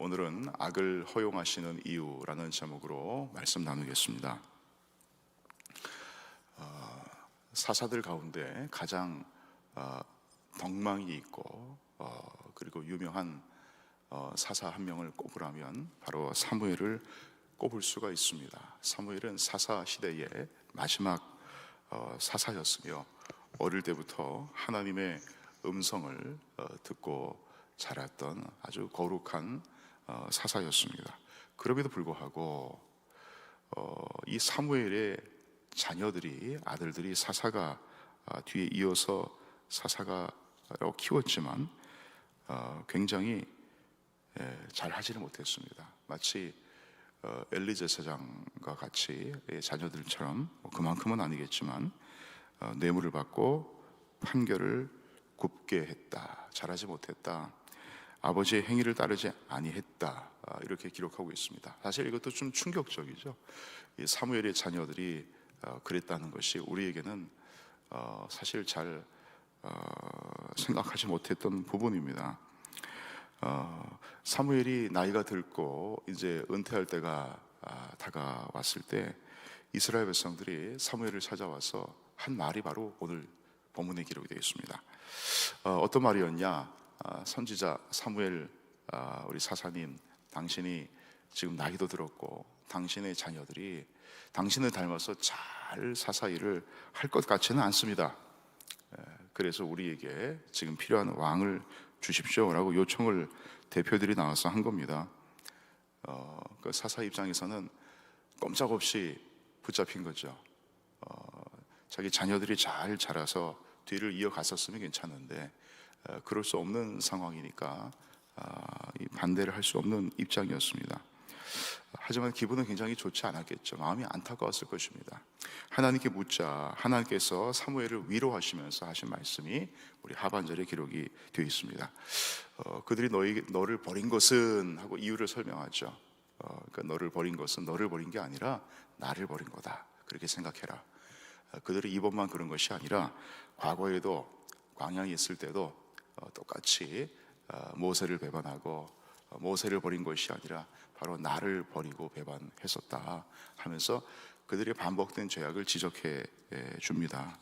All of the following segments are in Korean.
오늘은 악을 허용하시는 이유라는 제목으로 말씀 나누겠습니다. 어, 사사들 가운데 가장 어, 덕망이 있고 어, 그리고 유명한 어, 사사 한 명을 꼽으라면 바로 사무엘을 꼽을 수가 있습니다. 사무엘은 사사 시대의 마지막 어, 사사였으며 어릴 때부터 하나님의 음성을 어, 듣고 자랐던 아주 거룩한 어, 사사였습니다. 그럼에도 불구하고 어, 이 사무엘의 자녀들이 아들들이 사사가 아, 뒤에 이어서 사사가 키웠지만 어, 굉장히 예, 잘 하지는 못했습니다. 마치 어, 엘리제 사장과 같이 예, 자녀들처럼 뭐 그만큼은 아니겠지만 어, 뇌물을 받고 판결을 굽게 했다. 잘하지 못했다. 아버지의 행위를 따르지 아니했다. 아, 이렇게 기록하고 있습니다. 사실 이것도 좀 충격적이죠. 이 사무엘의 자녀들이 어, 그랬다는 것이 우리에게는 어, 사실 잘 어, 생각하지 못했던 부분입니다. 어, 사무엘이 나이가 들고 이제 은퇴할 때가 아, 다가왔을 때 이스라엘 백성들이 사무엘을 찾아와서 한 말이 바로 오늘 본문에 기록이 되어 있습니다. 어, 어떤 말이었냐? 아, 선지자 사무엘 아, 우리 사사님 당신이 지금 나이도 들었고 당신의 자녀들이 당신을 닮아서 잘 사사일을 할 것 같지는 않습니다. 에, 그래서 우리에게 지금 필요한 왕을 주십시오라고 요청을 대표들이 나와서 한 겁니다. 어, 그 사사 입장에서는 꼼짝없이 붙잡힌 거죠. 어, 자기 자녀들이 잘 자라서 뒤를 이어갔었으면 괜찮은데 어, 그럴 수 없는 상황이니까 아, 이 반대를 할 수 없는 입장이었습니다. 하지만 기분은 굉장히 좋지 않았겠죠. 마음이 안타까웠을 것입니다. 하나님께 묻자 하나님께서 사무엘을 위로하시면서 하신 말씀이 우리 하반절에 기록이 되어 있습니다. 어, 그들이 너희 너를 버린 것은 하고 이유를 설명하죠. 어, 그러니까 너를 버린 것은 너를 버린 게 아니라 나를 버린 거다. 그렇게 생각해라. 어, 그들이 이번만 그런 것이 아니라 과거에도 광야에 있을 때도 어, 똑같이 어, 모세를 배반하고 어, 모세를 버린 것이 아니라 바로 나를 버리고 배반했었다 하면서 그들의 반복된 죄악을 지적해 예, 줍니다.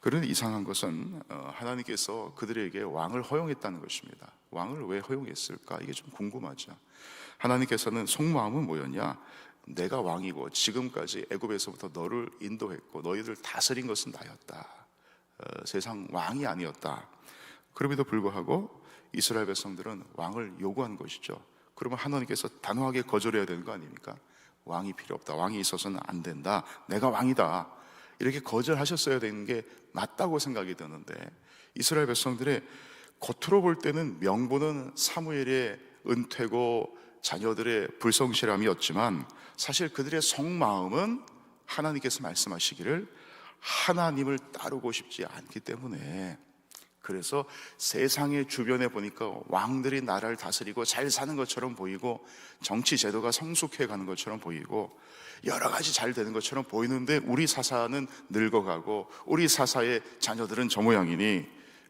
그런 이상한 것은 어, 하나님께서 그들에게 왕을 허용했다는 것입니다. 왕을 왜 허용했을까? 이게 좀 궁금하죠. 하나님께서는 속마음은 뭐였냐? 내가 왕이고 지금까지 애굽에서부터 너를 인도했고 너희들 다스린 것은 나였다. 어, 세상 왕이 아니었다. 그럼에도 불구하고 이스라엘 백성들은 왕을 요구한 것이죠. 그러면 하나님께서 단호하게 거절해야 되는 거 아닙니까? 왕이 필요 없다. 왕이 있어서는 안 된다. 내가 왕이다. 이렇게 거절하셨어야 되는 게 맞다고 생각이 드는데 이스라엘 백성들의 겉으로 볼 때는 명분은 사무엘의 은퇴고 자녀들의 불성실함이었지만 사실 그들의 속마음은 하나님께서 말씀하시기를 하나님을 따르고 싶지 않기 때문에 그래서 세상의 주변에 보니까 왕들이 나라를 다스리고 잘 사는 것처럼 보이고 정치 제도가 성숙해 가는 것처럼 보이고 여러 가지 잘 되는 것처럼 보이는데 우리 사사는 늙어가고 우리 사사의 자녀들은 저 모양이니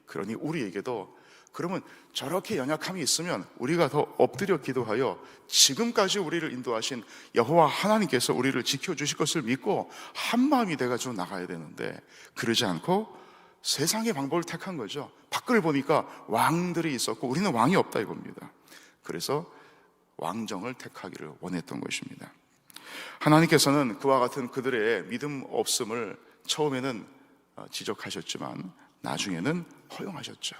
그러니 우리에게도 그러면 저렇게 연약함이 있으면 우리가 더 엎드려 기도하여 지금까지 우리를 인도하신 여호와 하나님께서 우리를 지켜 주실 것을 믿고 한 마음이 돼가지고 나가야 되는데 그러지 않고 세상의 방법을 택한 거죠. 밖을 보니까 왕들이 있었고 우리는 왕이 없다 이겁니다. 그래서 왕정을 택하기를 원했던 것입니다. 하나님께서는 그와 같은 그들의 믿음 없음을 처음에는 어, 지적하셨지만 나중에는 허용하셨죠.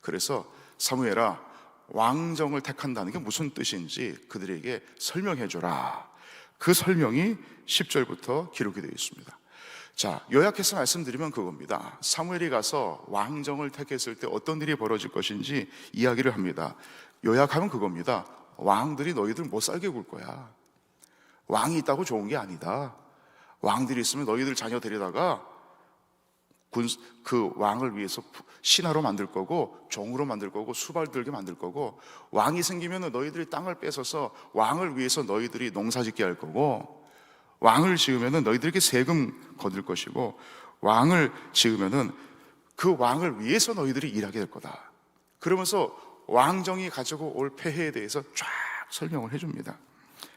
그래서 사무엘아 왕정을 택한다는 게 무슨 뜻인지 그들에게 설명해 줘라. 그 설명이 10절부터 기록이 되어 있습니다. 자, 요약해서 말씀드리면 그겁니다. 사무엘이 가서 왕정을 택했을 때 어떤 일이 벌어질 것인지 이야기를 합니다. 요약하면 그겁니다. 왕들이 너희들 못 살게 굴 거야. 왕이 있다고 좋은 게 아니다. 왕들이 있으면 너희들 자녀 데려다가 군, 그 왕을 위해서 신하로 만들 거고 종으로 만들 거고 수발 들게 만들 거고 왕이 생기면 너희들이 땅을 뺏어서 왕을 위해서 너희들이 농사 짓게 할 거고 왕을 지으면 너희들에게 세금 거둘 것이고 왕을 지으면은 그 왕을 위해서 너희들이 일하게 될 거다. 그러면서 왕정이 가지고 올 폐해에 대해서 쫙 설명을 해줍니다.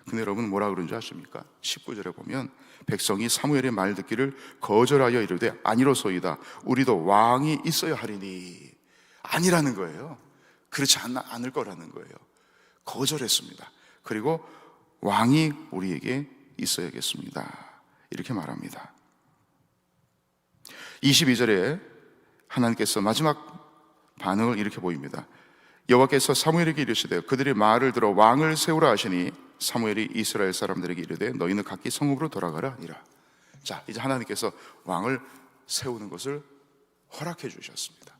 근데 여러분 뭐라 그런지 아십니까? 19절에 보면 백성이 사무엘의 말 듣기를 거절하여 이르되 아니로소이다. 우리도 왕이 있어야 하리니 아니라는 거예요. 그렇지 않, 않을 거라는 거예요. 거절했습니다. 그리고 왕이 우리에게 있어야겠습니다. 이렇게 말합니다. 22절에 하나님께서 마지막 반응을 이렇게 보입니다. 여호와께서 사무엘에게 이르시되 그들이 말을 들어 왕을 세우라 하시니 사무엘이 이스라엘 사람들에게 이르되 너희는 각기 성읍으로 돌아가라 하니라. 자, 이제 하나님께서 왕을 세우는 것을 허락해 주셨습니다.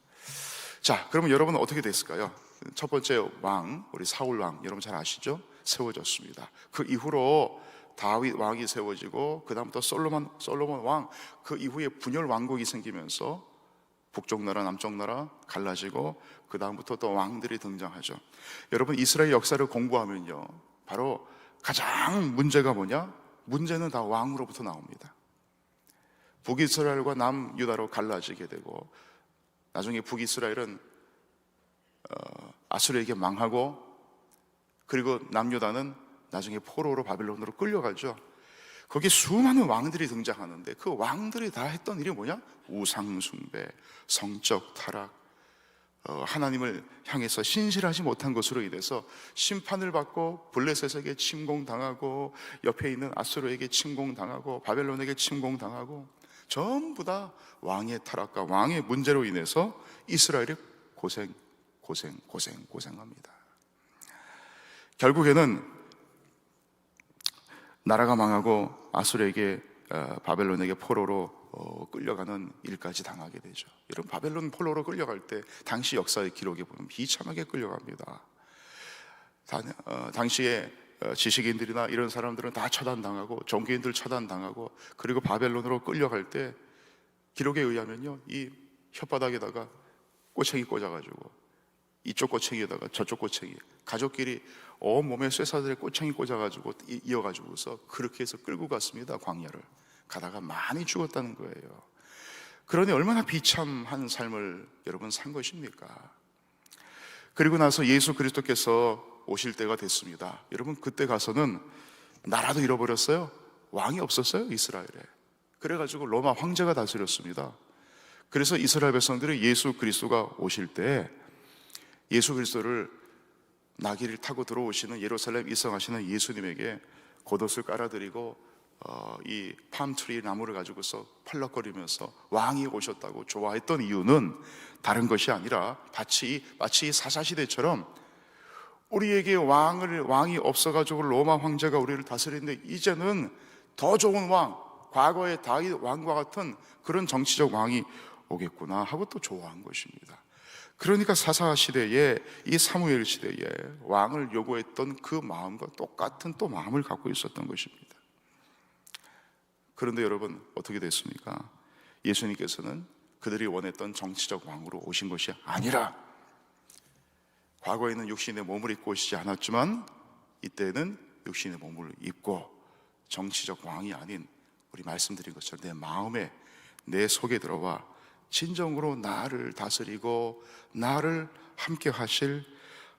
자, 그러면 여러분은 어떻게 됐을까요? 첫 번째 왕, 우리 사울 왕, 여러분 잘 아시죠? 세워졌습니다. 그 이후로 다윗 왕이 세워지고 그 다음부터 솔로몬 솔로몬 왕, 그 이후에 분열 왕국이 생기면서 북쪽 나라, 남쪽 나라 갈라지고 그 다음부터 또 왕들이 등장하죠. 여러분 이스라엘 역사를 공부하면요, 바로 가장 문제가 뭐냐? 문제는 다 왕으로부터 나옵니다. 북이스라엘과 남유다로 갈라지게 되고 나중에 북이스라엘은 어, 아수르에게 망하고 그리고 남유다는 나중에 포로로 바빌론으로 끌려가죠. 거기 수많은 왕들이 등장하는데 그 왕들이 다 했던 일이 뭐냐? 우상숭배, 성적 타락, 어, 하나님을 향해서 신실하지 못한 것으로 인해서 심판을 받고 블레셋에게 침공당하고 옆에 있는 아수르에게 침공당하고 바벨론에게 침공당하고 전부 다 왕의 타락과 왕의 문제로 인해서 이스라엘이 고생, 고생, 고생, 고생합니다. 결국에는 나라가 망하고 아수르에게 어, 바벨론에게 포로로 어, 끌려가는 일까지 당하게 되죠. 여러분 바벨론 포로로 끌려갈 때 당시 역사의 기록에 보면 비참하게 끌려갑니다. 단, 어, 당시에 어, 지식인들이나 이런 사람들은 다 처단당하고 종교인들 처단당하고 그리고 바벨론으로 끌려갈 때 기록에 의하면요 이 혓바닥에다가 꼬챙이 꽂아가지고 이쪽 꼬챙이에다가 저쪽 꼬챙이 가족끼리 온 몸에 쇠사슬에 꼬챙이 꽂아가지고 이- 이어가지고서 그렇게 해서 끌고 갔습니다 광야를 가다가 많이 죽었다는 거예요. 그러니 얼마나 비참한 삶을 여러분 산 것입니까? 그리고 나서 예수 그리스도께서 오실 때가 됐습니다. 여러분 그때 가서는 나라도 잃어버렸어요. 왕이 없었어요 이스라엘에. 그래가지고 로마 황제가 다스렸습니다. 그래서 이스라엘 백성들이 예수 그리스도가 오실 때 예수 그리스도를 나귀를 타고 들어오시는 예루살렘 입성하시는 예수님에게 겉옷을 깔아드리고 어, 이 팜트리 나무를 가지고서 펄럭거리면서 왕이 오셨다고 좋아했던 이유는 다른 것이 아니라 마치 마치 사사 시대처럼 우리에게 왕을 왕이 없어가지고 로마 황제가 우리를 다스리는데 이제는 더 좋은 왕, 과거의 다윗 왕과 같은 그런 정치적 왕이 오겠구나 하고 또 좋아한 것입니다. 그러니까 사사 시대에 이 사무엘 시대에 왕을 요구했던 그 마음과 똑같은 또 마음을 갖고 있었던 것입니다. 그런데 여러분 어떻게 됐습니까? 예수님께서는 그들이 원했던 정치적 왕으로 오신 것이 아니라 과거에는 육신의 몸을 입고 오시지 않았지만 이때는 육신의 몸을 입고 정치적 왕이 아닌 우리 말씀드린 것처럼 내 마음에 내 속에 들어와 진정으로 나를 다스리고 나를 함께 하실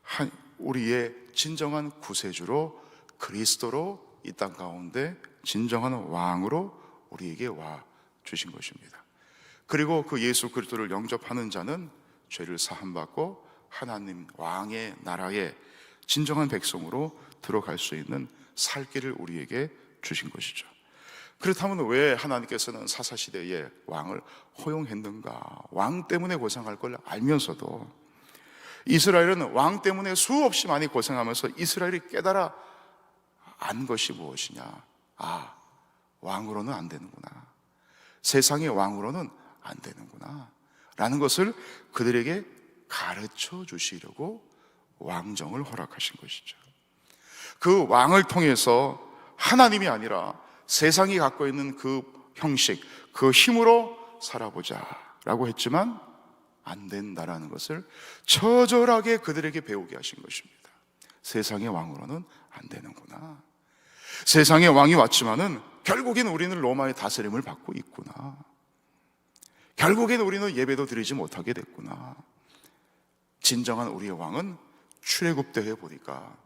한- 우리의 진정한 구세주로 그리스도로 이 땅 가운데 진정한 왕으로 우리에게 와 주신 것입니다. 그리고 그 예수 그리스도를 영접하는 자는 죄를 사함 받고 하나님 왕의 나라에 진정한 백성으로 들어갈 수 있는 살 길을 우리에게 주신 것이죠. 그렇다면 왜 하나님께서는 사사 시대에 왕을 허용했는가? 왕 때문에 고생할 걸 알면서도 이스라엘은 왕 때문에 수없이 많이 고생하면서 이스라엘이 깨달아 안 것이 무엇이냐? 아, 왕으로는 안 되는구나. 세상의 왕으로는 안 되는구나. 라는 것을 그들에게 가르쳐 주시려고 왕정을 허락하신 것이죠. 그 왕을 통해서 하나님이 아니라 세상이 갖고 있는 그 형식, 그 힘으로 살아보자 라고 했지만 안 된다라는 것을 처절하게 그들에게 배우게 하신 것입니다. 세상의 왕으로는 안 되는구나. 세상의 왕이 왔지만은 결국엔 우리는 로마의 다스림을 받고 있구나. 결국엔 우리는 예배도 드리지 못하게 됐구나. 진정한 우리의 왕은 출애굽 때에 보니까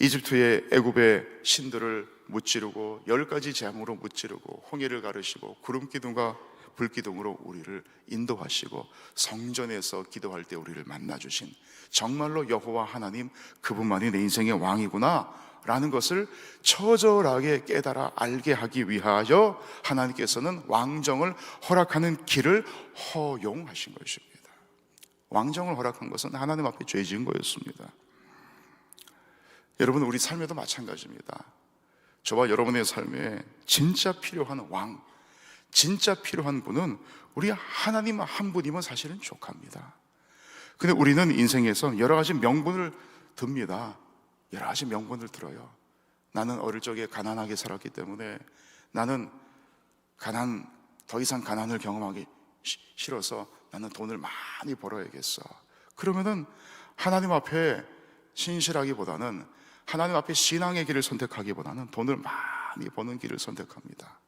이집트의 애굽의 신들을 무찌르고 열 가지 재앙으로 무찌르고 홍해를 가르시고 구름 기둥과 불 기둥으로 우리를 인도하시고 성전에서 기도할 때 우리를 만나 주신 정말로 여호와 하나님 그분만이 내 인생의 왕이구나 라는 것을 처절하게 깨달아 알게 하기 위하여 하나님께서는 왕정을 허락하는 길을 허용하신 것입니다. 왕정을 허락한 것은 하나님 앞에 죄 지은 거였습니다. 여러분 우리 삶에도 마찬가지입니다. 저와 여러분의 삶에 진짜 필요한 왕, 진짜 필요한 분은 우리 하나님 한 분이면 사실은 족합니다. 근데 우리는 인생에서 여러 가지 명분을 듭니다. 여러 가지 명분을 들어요. 나는 어릴 적에 가난하게 살았기 때문에 나는 가난 더 이상 가난을 경험하기 시- 싫어서 나는 돈을 많이 벌어야겠어. 그러면은 하나님 앞에 신실하기보다는 하나님 앞에 신앙의 길을 선택하기보다는 돈을 많이 버는 길을 선택합니다.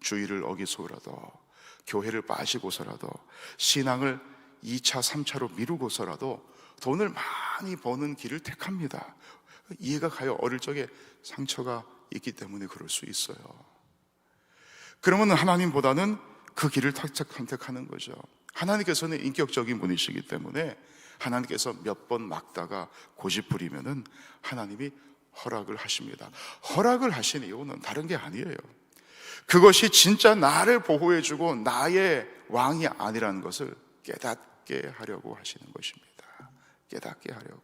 주의를 어기서라도 교회를 빠지고서라도 신앙을 2차, 3차로 미루고서라도 돈을 많이 버는 길을 택합니다. 이해가 가요. 어릴 적에 상처가 있기 때문에 그럴 수 있어요. 그러면 하나님보다는 그 길을 선택하는 거죠. 하나님께서는 인격적인 분이시기 때문에 하나님께서 몇 번 막다가 고집 부리면은 하나님이 허락을 하십니다. 허락을 하신 이유는 다른 게 아니에요. 그것이 진짜 나를 보호해주고 나의 왕이 아니라는 것을 깨닫게 하려고 하시는 것입니다. 깨닫게 하려고.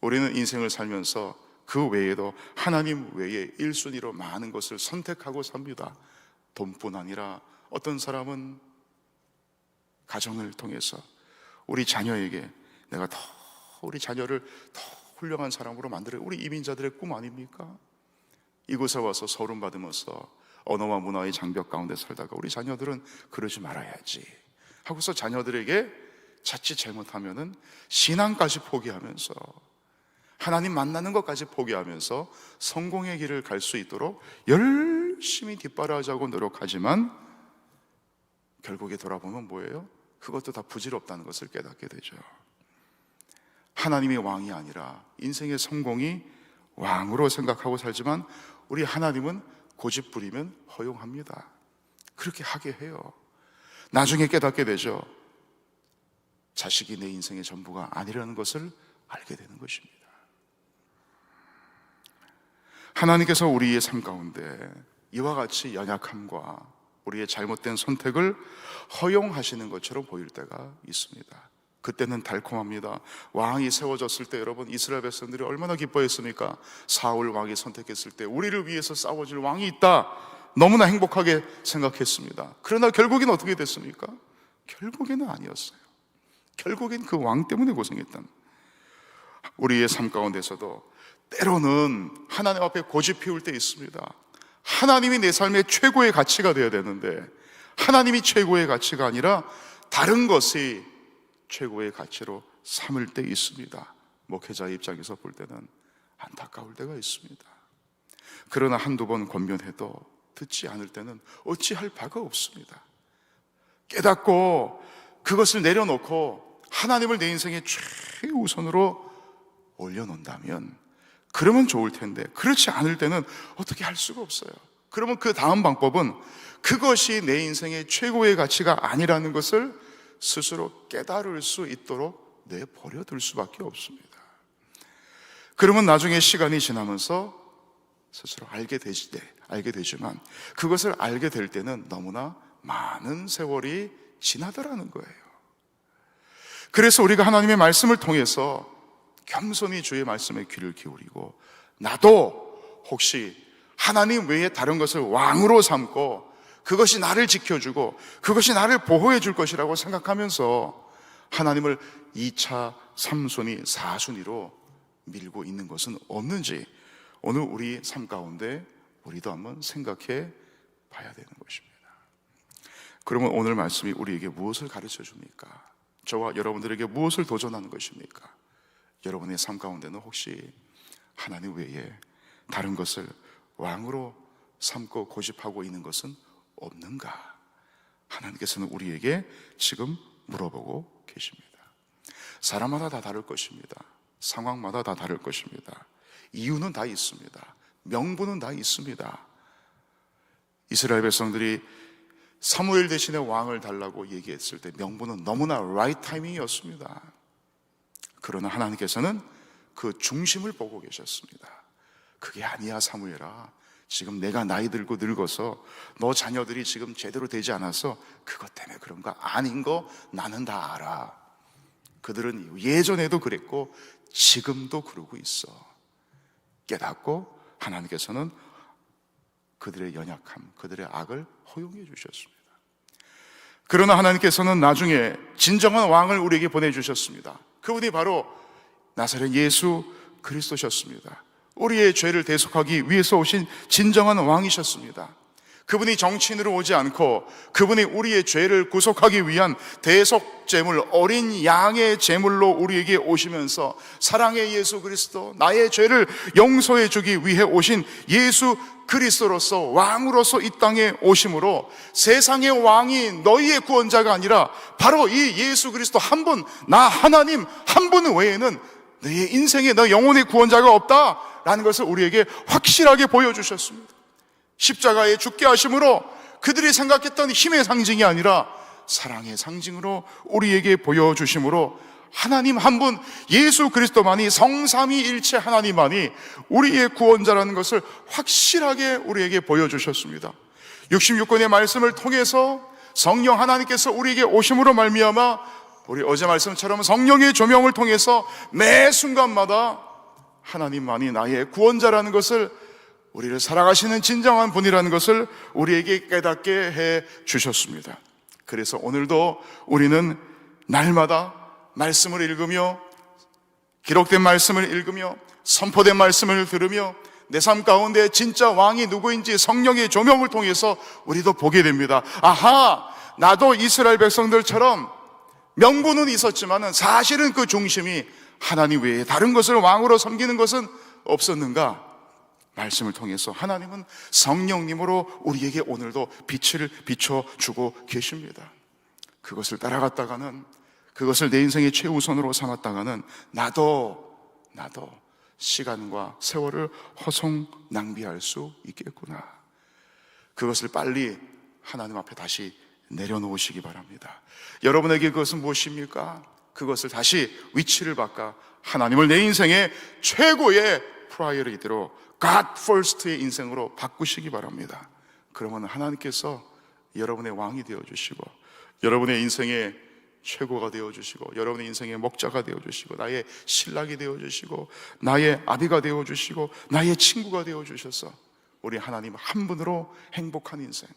우리는 인생을 살면서 그 외에도 하나님 외에 1순위로 많은 것을 선택하고 삽니다. 돈뿐 아니라 어떤 사람은 가정을 통해서 우리 자녀에게 내가 더 우리 자녀를 더 훌륭한 사람으로 만들어 우리 이민자들의 꿈 아닙니까? 이곳에 와서 서름 받으면서 언어와 문화의 장벽 가운데 살다가 우리 자녀들은 그러지 말아야지 하고서 자녀들에게 자칫 잘못하면은 신앙까지 포기하면서 하나님 만나는 것까지 포기하면서 성공의 길을 갈 수 있도록 열심히 뒷바라지하고 노력하지만 결국에 돌아보면 뭐예요? 그것도 다 부질없다는 것을 깨닫게 되죠. 하나님이 왕이 아니라 인생의 성공이 왕으로 생각하고 살지만 우리 하나님은 고집 부리면 허용합니다. 그렇게 하게 해요. 나중에 깨닫게 되죠. 자식이 내 인생의 전부가 아니라는 것을 알게 되는 것입니다. 하나님께서 우리의 삶 가운데 이와 같이 연약함과 우리의 잘못된 선택을 허용하시는 것처럼 보일 때가 있습니다. 그때는 달콤합니다. 왕이 세워졌을 때 여러분 이스라엘 백성들이 얼마나 기뻐했습니까? 사울 왕이 선택했을 때 우리를 위해서 싸워줄 왕이 있다. 너무나 행복하게 생각했습니다. 그러나 결국엔 어떻게 됐습니까? 결국에는 아니었어요. 결국엔 그 왕 때문에 고생했던 우리의 삶 가운데서도 때로는 하나님 앞에 고집 피울 때 있습니다. 하나님이 내 삶의 최고의 가치가 되어야 되는데 하나님이 최고의 가치가 아니라 다른 것이 최고의 가치로 삼을 때 있습니다. 목회자의 입장에서 볼 때는 안타까울 때가 있습니다. 그러나 한두 번 권면해도 듣지 않을 때는 어찌할 바가 없습니다. 깨닫고 그것을 내려놓고 하나님을 내 인생의 최우선으로 올려놓는다면 그러면 좋을 텐데 그렇지 않을 때는 어떻게 할 수가 없어요. 그러면 그 다음 방법은 그것이 내 인생의 최고의 가치가 아니라는 것을 스스로 깨달을 수 있도록 내버려 둘 수밖에 없습니다. 그러면 나중에 시간이 지나면서 스스로 알게 되지, 네, 알게 되지만 그것을 알게 될 때는 너무나 많은 세월이 지나더라는 거예요. 그래서 우리가 하나님의 말씀을 통해서 겸손히 주의 말씀에 귀를 기울이고 나도 혹시 하나님 외에 다른 것을 왕으로 삼고 그것이 나를 지켜주고 그것이 나를 보호해 줄 것이라고 생각하면서 하나님을 2차, 3순위, 4순위로 밀고 있는 것은 없는지 오늘 우리 삶 가운데 우리도 한번 생각해 봐야 되는 것입니다. 그러면 오늘 말씀이 우리에게 무엇을 가르쳐 줍니까? 저와 여러분들에게 무엇을 도전하는 것입니까? 여러분의 삶 가운데는 혹시 하나님 외에 다른 것을 왕으로 삼고 고집하고 있는 것은 없는가? 하나님께서는 우리에게 지금 물어보고 계십니다. 사람마다 다 다를 것입니다. 상황마다 다 다를 것입니다. 이유는 다 있습니다. 명분은 다 있습니다. 이스라엘 백성들이 사무엘 대신에 왕을 달라고 얘기했을 때 명분은 너무나 right 타이밍이었습니다. 그러나 하나님께서는 그 중심을 보고 계셨습니다. 그게 아니야 사무엘아. 지금 내가 나이 들고 늙어서 너 자녀들이 지금 제대로 되지 않아서 그것 때문에 그런 거 아닌 거 나는 다 알아. 그들은 예전에도 그랬고 지금도 그러고 있어. 깨닫고 하나님께서는 그들의 연약함, 그들의 악을 허용해 주셨습니다. 그러나 하나님께서는 나중에 진정한 왕을 우리에게 보내주셨습니다. 그분이 바로 나사렛 예수 그리스도셨습니다. 우리의 죄를 대속하기 위해서 오신 진정한 왕이셨습니다. 그분이 정치인으로 오지 않고 그분이 우리의 죄를 구속하기 위한 대속 제물 어린 양의 제물로 우리에게 오시면서 사랑의 예수 그리스도 나의 죄를 용서해 주기 위해 오신 예수 그리스도로서 왕으로서 이 땅에 오심으로 세상의 왕이 너희의 구원자가 아니라 바로 이 예수 그리스도 한 분, 나 하나님 한 분 외에는 너의 인생에 너 영혼의 구원자가 없다라는 것을 우리에게 확실하게 보여주셨습니다. 십자가에 죽게 하심으로 그들이 생각했던 힘의 상징이 아니라 사랑의 상징으로 우리에게 보여주심으로 하나님 한 분 예수 그리스도만이 성삼위 일체 하나님만이 우리의 구원자라는 것을 확실하게 우리에게 보여주셨습니다. 66권의 말씀을 통해서 성령 하나님께서 우리에게 오심으로 말미암아 우리 어제 말씀처럼 성령의 조명을 통해서 매 순간마다 하나님만이 나의 구원자라는 것을 우리를 사랑하시는 진정한 분이라는 것을 우리에게 깨닫게 해 주셨습니다. 그래서 오늘도 우리는 날마다 말씀을 읽으며 기록된 말씀을 읽으며 선포된 말씀을 들으며 내 삶 가운데 진짜 왕이 누구인지 성령의 조명을 통해서 우리도 보게 됩니다. 아하, 나도 이스라엘 백성들처럼 명분은 있었지만은 사실은 그 중심이 하나님 외에 다른 것을 왕으로 섬기는 것은 없었는가? 말씀을 통해서 하나님은 성령님으로 우리에게 오늘도 빛을 비춰주고 계십니다. 그것을 따라갔다가는 그것을 내 인생의 최우선으로 삼았다가는 나도 나도 시간과 세월을 허송 낭비할 수 있겠구나. 그것을 빨리 하나님 앞에 다시 내려놓으시기 바랍니다. 여러분에게 그것은 무엇입니까? 그것을 다시 위치를 바꿔 하나님을 내 인생의 최고의 프라이어리티로 God first의 인생으로 바꾸시기 바랍니다. 그러면 하나님께서 여러분의 왕이 되어 주시고 여러분의 인생의 최고가 되어 주시고 여러분의 인생의 목자가 되어 주시고 나의 신랑이 되어 주시고 나의 아비가 되어 주시고 나의 친구가 되어 주셔서 우리 하나님 한 분으로 행복한 인생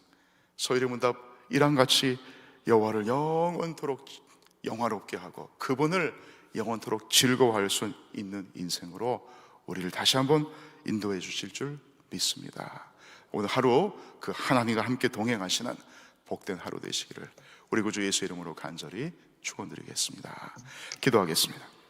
소위의 문답 이랑 같이 여호와를 영원토록 영화롭게 하고 그분을 영원토록 즐거워할 수 있는 인생으로 우리를 다시 한번 인도해 주실 줄 믿습니다. 오늘 하루 그 하나님과 함께 동행하시는 복된 하루 되시기를 우리 구주 예수 이름으로 간절히 축원드리겠습니다. 기도하겠습니다.